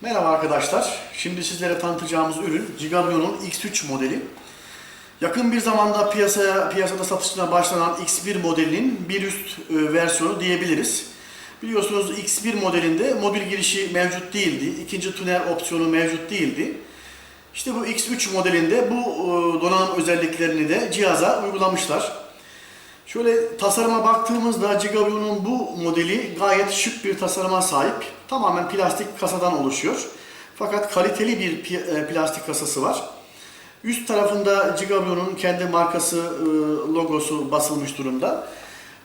Merhaba arkadaşlar. Şimdi sizlere tanıtacağımız ürün Gigabion'un X3 modeli. Yakın bir zamanda piyasaya piyasada satışına başlanan X1 modelinin bir üst e, versiyonu diyebiliriz. Biliyorsunuz X1 modelinde modül girişi mevcut değildi. İkinci tünel opsiyonu mevcut değildi. İşte bu X3 modelinde bu e, donanım özelliklerini de cihaza uygulamışlar. Şöyle tasarıma baktığımızda Gigabion'un bu modeli gayet şık bir tasarıma sahip. Tamamen plastik kasadan oluşuyor. Fakat kaliteli bir e, plastik kasası var. Üst tarafında Gigabion'un kendi markası e, logosu basılmış durumda.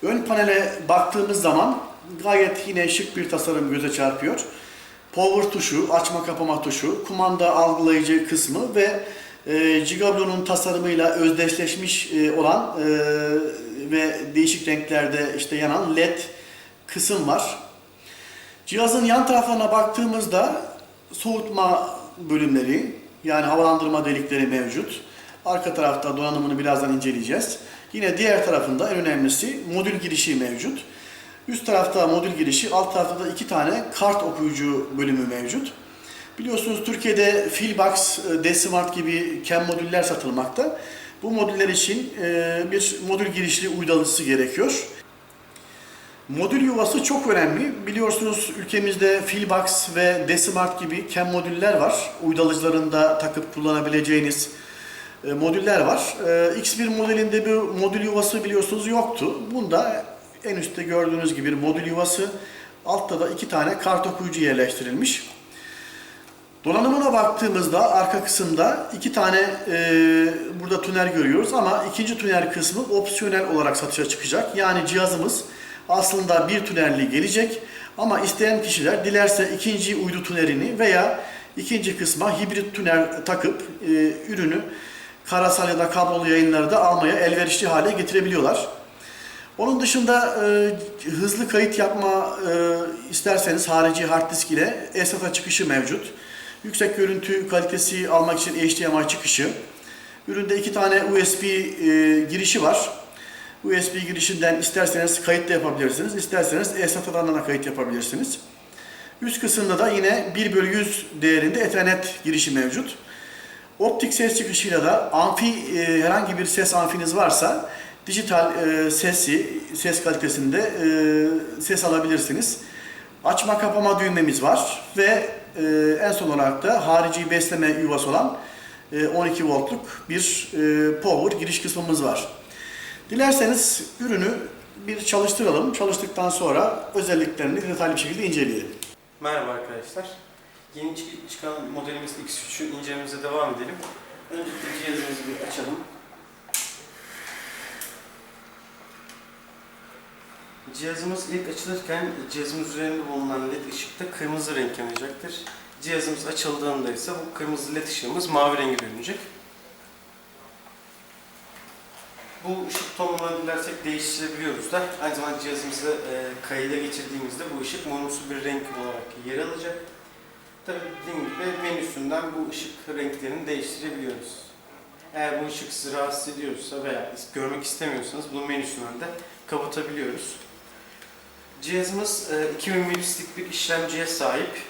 Ön panele baktığımız zaman gayet yine şık bir tasarım göze çarpıyor. Power tuşu, açma kapama tuşu, kumanda algılayıcı kısmı ve e, Gigabion'un tasarımıyla özdeşleşmiş e, olan e, ve değişik renklerde işte yanan LED kısım var. Cihazın yan taraflarına baktığımızda soğutma bölümleri yani havalandırma delikleri mevcut. Arka tarafta donanımını birazdan inceleyeceğiz. Yine diğer tarafında en önemlisi modül girişi mevcut. Üst tarafta modül girişi, alt tarafta da iki tane kart okuyucu bölümü mevcut. Biliyorsunuz Türkiye'de Filbox, e, Desmart gibi CAM modüller satılmakta. Bu modüller için e, bir modül girişli uydalıcısı gerekiyor. Modül yuvası çok önemli. Biliyorsunuz ülkemizde Filbox ve Desmart gibi CAM modüller var. Uydalıcılarında takıp kullanabileceğiniz e, modüller var. E, X1 modelinde bir modül yuvası biliyorsunuz yoktu. Bunda en üstte gördüğünüz gibi bir modül yuvası, altta da iki tane kart okuyucu yerleştirilmiş. Donanımına baktığımızda arka kısımda iki tane e, burada tünel görüyoruz ama ikinci tünel kısmı opsiyonel olarak satışa çıkacak. Yani cihazımız aslında bir tünelli gelecek ama isteyen kişiler dilerse ikinci uydu tünelini veya ikinci kısma hibrit tünel takıp e, ürünü karasal ya da kablolu yayınlarda almaya elverişli hale getirebiliyorlar. Onun dışında e, hızlı kayıt yapma e, isterseniz harici hard disk ile SATA çıkışı mevcut. Yüksek görüntü kalitesi almak için HDMI çıkışı. Üründe iki tane USB e, girişi var. USB girişinden isterseniz kayıt da yapabilirsiniz, isterseniz eSATA'dan da kayıt yapabilirsiniz. Üst kısımda da yine 1 bölü 100 değerinde Ethernet girişi mevcut. Optik ses çıkışıyla da amfi e, herhangi bir ses amfiniz varsa dijital e, sesi, ses kalitesinde e, ses alabilirsiniz. Açma kapama düğmemiz var ve e, en son olarak da harici besleme yuvası olan e, 12 voltluk bir e, power giriş kısmımız var. Dilerseniz ürünü bir çalıştıralım. Çalıştıktan sonra özelliklerini detaylı bir şekilde inceleyelim. Merhaba arkadaşlar. Yeni çık- çıkan modelimiz X3'ü incelememize devam edelim. Öncelikle cihazımızı bir açalım. Cihazımız ilk açılırken cihazımız üzerinde bulunan led ışıkta kırmızı renk yanacaktır. Cihazımız açıldığında ise bu kırmızı led ışığımız mavi rengi dönecek. Bu ışık tonunu dilersek değiştirebiliyoruz da aynı zamanda cihazımızı e, kayıda geçirdiğimizde bu ışık morumsu bir renk olarak yer alacak. Tabii dediğim gibi menüsünden bu ışık renklerini değiştirebiliyoruz. Eğer bu ışık sizi rahatsız ediyorsa veya görmek istemiyorsanız bunu menüsünden de kapatabiliyoruz. Cihazımız e, 2000 milislik bir işlemciye sahip.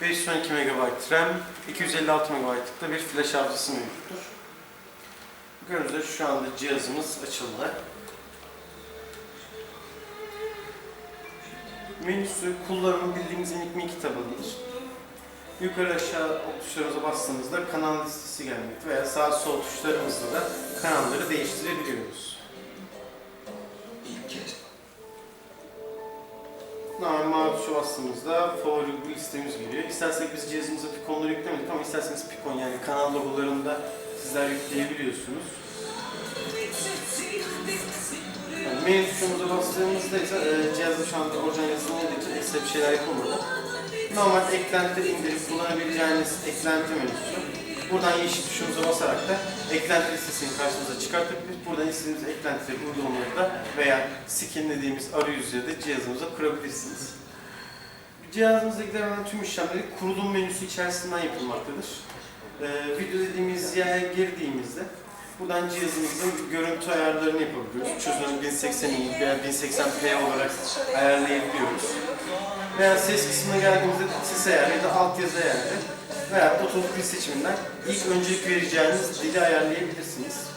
512 MB RAM, 256 MB'lık da bir flash hafızası mevcuttur. Gördüğünüz şu anda cihazımız açıldı. Menüsü kullanımı bildiğimiz enigma kitabıdır. Yukarı aşağı tuşlarımıza bastığımızda kanal listesi gelmekte veya sağ sol tuşlarımızla da kanalları değiştirebiliyoruz. Normal tuşa bastığımızda favori listemiz geliyor. İstersek biz cihazımıza pikonları yüklemedik ama isterseniz pikon yani kanal logolarını da sizler yükleyebiliyorsunuz. Yani main tuşumuza bastığımızda ise e, cihazda şu anda orijinal yazılımı olduğu için ekstra bir şeyler yapılmadı. Normal eklentileri indirip kullanabileceğiniz eklenti menüsü. Buradan yeşil tuşumuza basarak da eklenti listesini karşımıza çıkartabilir. Buradan istediğiniz eklentileri uygulamaları da veya skin dediğimiz arayüzleri de cihazımıza kurabilirsiniz. Cihazımızda giden tüm işlemleri kurulum menüsü içerisinden yapılmaktadır. Ee, video dediğimiz yere girdiğimizde buradan cihazımızın görüntü ayarlarını yapabiliyoruz. Çözünürlüğü 1080i veya 1080p olarak ayarlayabiliyoruz. Veya ses kısmına geldiğimizde ses ayarı ya da altyazı ayarı veya da dil seçiminden ilk öncelik vereceğiniz dili ayarlayabilirsiniz.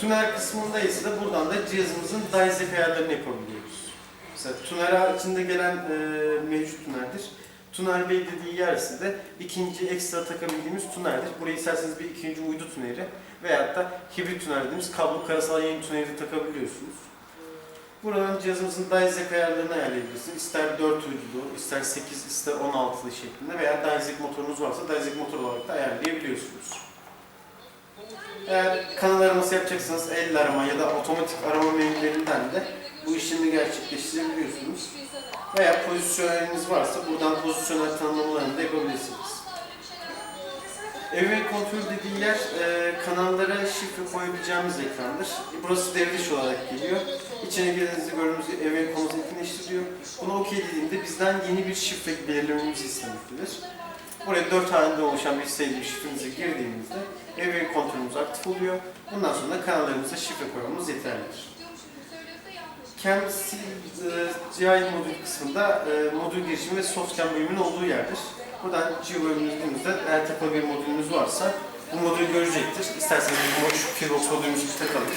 Tüner kısmında ise de buradan da cihazımızın DiceX ayarlarını yapabiliyoruz. Mesela Tuner içinde gelen e, mevcut tunerdir. Tuner Bey dediği yer ise de ikinci ekstra takabildiğimiz tunerdir. Buraya isterseniz bir ikinci uydu tuneri veyahut da hibrit tuner dediğimiz kablo karasal yayın tuneri takabiliyorsunuz. Buradan cihazımızın DiceX ayarlarını ayarlayabilirsiniz. İster 4 uydulu, ister 8, ister 16'lı şeklinde veya DiceX motorunuz varsa DiceX motor olarak da ayarlayabiliyorsunuz. Eğer kanal araması yapacaksanız el arama ya da otomatik arama menülerinden de bu işlemi gerçekleştirebiliyorsunuz. Veya pozisyoneliniz varsa buradan pozisyonel tanımlamalarını da yapabilirsiniz. Ev kontrol dediği yer e, kanallara şifre koyabileceğimiz ekrandır. Burası devriş olarak geliyor. İçine girdiğinizde gördüğünüz gibi ev komutu etkinleştiriyor. Bunu OK dediğinde bizden yeni bir şifre belirlememizi istemektedir. Buraya 4 haneden oluşan bir sayılı bir şifremizi girdiğimizde ev kontrolümüz aktif oluyor. Bundan sonra kanallarımıza şifre koymamız yeterlidir. Kendisi e, GI modül kısmında e, modül girişimi ve softcam bölümünün olduğu yerdir. Buradan G bölümünü girdiğimizde eğer takılı bir modülünüz varsa bu modülü görecektir. İsterseniz bu şu Firebox modülümüzü takalım.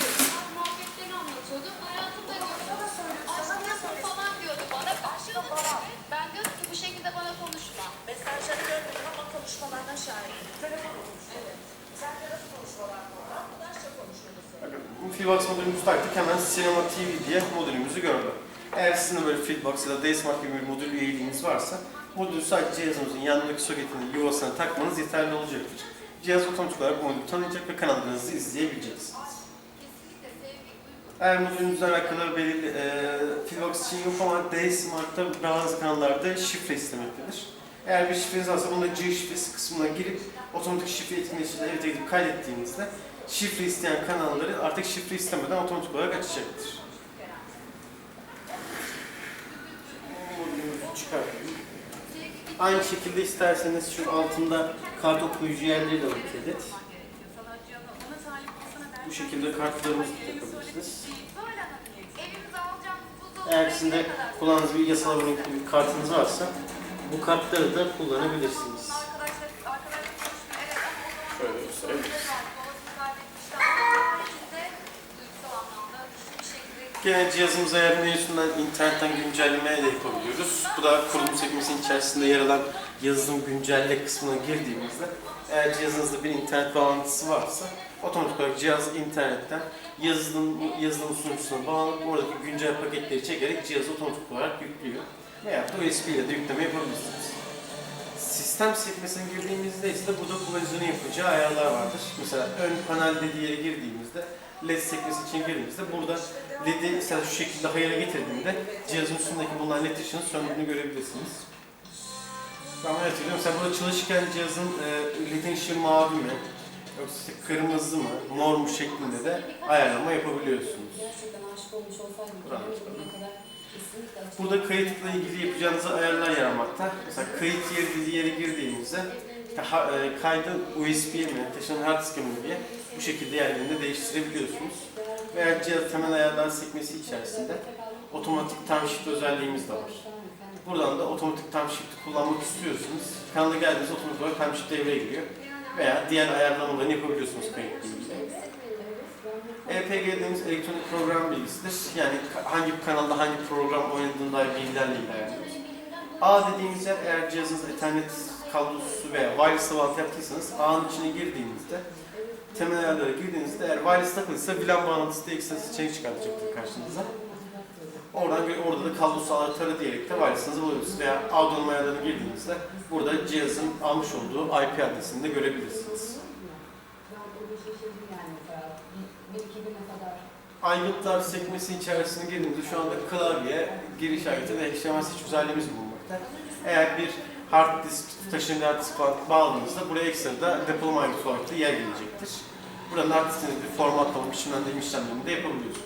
Filbox modülümüzü taktık. Hemen Cinema TV diye modülümüzü gördü. Eğer sizin de böyle Filbox ya da DSMart gibi bir modül üyeliğiniz varsa modülü sadece cihazınızın yanındaki soketinin yuvasına takmanız yeterli olacaktır. Cihaz otomatik olarak modülü tanıyacak ve kanallarınızı izleyebileceksiniz. Eğer modülünüzle alakalı belirli e, Filbox için yok ama DSmart'ta bazı kanallarda şifre istemektedir. Eğer bir şifreniz varsa bunu da G şifresi kısmına girip otomatik şifre etkinleştiriyle evde gidip kaydettiğinizde şifre isteyen kanalları artık şifre istemeden otomatik olarak açacaktır. Modülümüzü çıkartayım. Aynı şekilde isterseniz şu altında kart okuyucu yerleri de var adet. Bu şekilde kartlarımızı takabilirsiniz. Eğer sizin de kullandığınız bir yasal bir kartınız varsa bu kartları da kullanabilirsiniz. Arkadaşlar, arkadaşlar konuşmuyor. Evet ama o zaman Şöyle gösterebiliriz. babasını kaybetmişti ama haricinde duygusal anlamda güçlü bir şekilde Gene cihazımıza eğer menüsünden internetten güncelleme de yapabiliyoruz. Bu da kurulum sekmesinin içerisinde yer alan yazılım güncelle kısmına girdiğimizde eğer cihazınızda bir internet bağlantısı varsa otomatik olarak cihaz internetten yazılım, yazılım sunucusuna bağlanıp oradaki güncel paketleri çekerek cihazı otomatik olarak yüklüyor. Veya da USB ile de yükleme yapabilirsiniz. Sistem sekmesine girdiğimizde ise burada kullanıcının yapacağı ayarlar vardır. Mesela ön panel dediği girdiğimizde LED sekmesi için girdiğimizde burada LED'i mesela şu şekilde hayale getirdiğimde cihazın üstündeki bulunan LED ışığın söndüğünü görebilirsiniz. Ben merak ediyorum. Mesela burada çalışırken cihazın e, LED'in ışığı mavi mi, yoksa kırmızı mı, mor mu şeklinde de ayarlama yapabiliyorsunuz. Gerçekten aşık olmuş olsaydım Burada kayıtla ilgili yapacağınız ayarlar yer almakta. Mesela kayıt yeri dediği yere girdiğimizde işte e, kaydın USB'ye mi, taşınan hard disk'e mi diye bu şekilde yerlerini de değiştirebiliyorsunuz. Veya cihaz temel ayarlar sekmesi içerisinde otomatik time shift özelliğimiz de var. Buradan da otomatik time shift kullanmak istiyorsunuz. Kanala geldiğinizde otomatik olarak time shift devreye giriyor. Veya diğer ayarlamalarını yapabiliyorsunuz ilgili. EPG dediğimiz elektronik program bilgisidir. Yani hangi kanalda hangi program oynadığına dair bilgilerle ilgili ayarlıyoruz. A dediğimiz yer eğer cihazınız ethernet kablosu veya wireless bağlantı yaptıysanız A'nın içine girdiğinizde temel ayarlara girdiğinizde eğer wireless takılıysa VLAN bağlantısı diye ekstra seçenek çıkartacaktır karşınıza. Oradan gö- orada da kablosal anahtarı diyerek de wireless'ınızı bulabilirsiniz. Veya Arduino ayarlarına girdiğinizde burada cihazın almış olduğu IP adresini de görebilirsiniz. Aygıtlar sekmesi içerisine girdiğimizde şu anda klavye, giriş aygıtı ve HDMI seç özelliğimiz bulunmakta. Eğer bir hard disk, taşınca hard disk bağ- bağladığınızda buraya ekstra depolama aygıtı olarak yer gelecektir. Buradan hard diskinizi bir formatlama, biçimlendirme işlemlerini de yapabiliyorsunuz.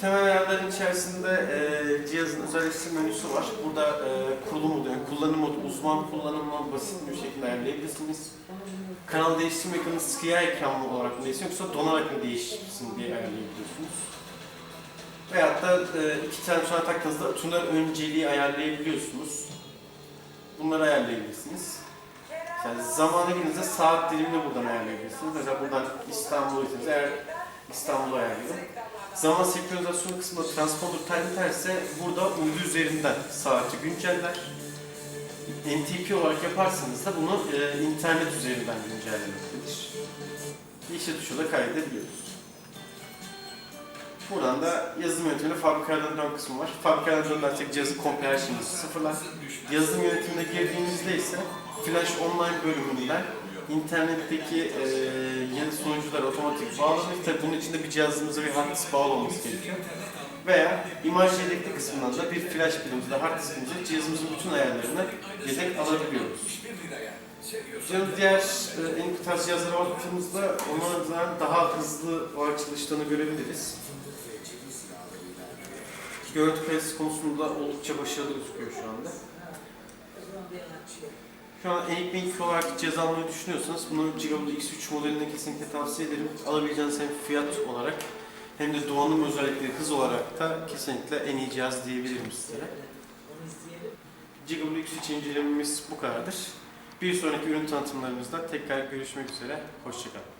Temel ayarların içerisinde e, cihazın özelleştirme menüsü var. Burada e, kurulum modu, yani kullanım modu, uzman kullanım modu basit bir şekilde ayarlayabilirsiniz. Kanal değiştirme ekranı siyah ekran olarak mı değişsin yoksa donarak mı değişsin diye ayarlayabiliyorsunuz. Veyahut da e, iki tane tuşuna taktığınızda tuşlar önceliği ayarlayabiliyorsunuz. Bunları ayarlayabilirsiniz. Yani zamana girdiğinizde saat dilimini buradan ayarlayabilirsiniz. Mesela buradan İstanbul'u ise eğer İstanbul'u ayarlıyorum. Zaman senkronizasyonu kısmında transponder time terse burada uydu üzerinden saati günceller. NTP olarak yaparsanız da bunu e, internet üzerinden güncellemektedir. İşe tuşu da kaydedebiliyoruz. Buradan da yazılım yönetiminde fabrikalardan dön kısmı var. Fabrikalardan dönersek cihazı komple her şeyini sıfırlar. Yazılım yönetimine girdiğimizde ise Flash Online bölümünden internetteki e, yeni sunucular otomatik bağlanır. Tabi bunun için de bir cihazımıza bir hard disk bağlı olması gerekiyor. Veya imaj yedekli kısmından da bir flash birimizde hard diskimize cihazımızın bütün ayarlarını yedek alabiliyoruz. Canım diğer e, en tarz cihazlara baktığımızda onlardan daha hızlı olarak çalıştığını görebiliriz. Görüntü kalitesi konusunda oldukça başarılı gözüküyor şu anda. Şu an Enigma olarak cihaz almayı düşünüyorsanız bunu Gigabyte X3 modeline kesinlikle tavsiye ederim. Alabileceğiniz hem fiyat olarak hem de donanım özellikleri hız olarak da kesinlikle en iyi cihaz diyebilirim sizlere. Gigabyte X3 incelememiz bu kadardır. Bir sonraki ürün tanıtımlarımızda tekrar görüşmek üzere. Hoşçakalın.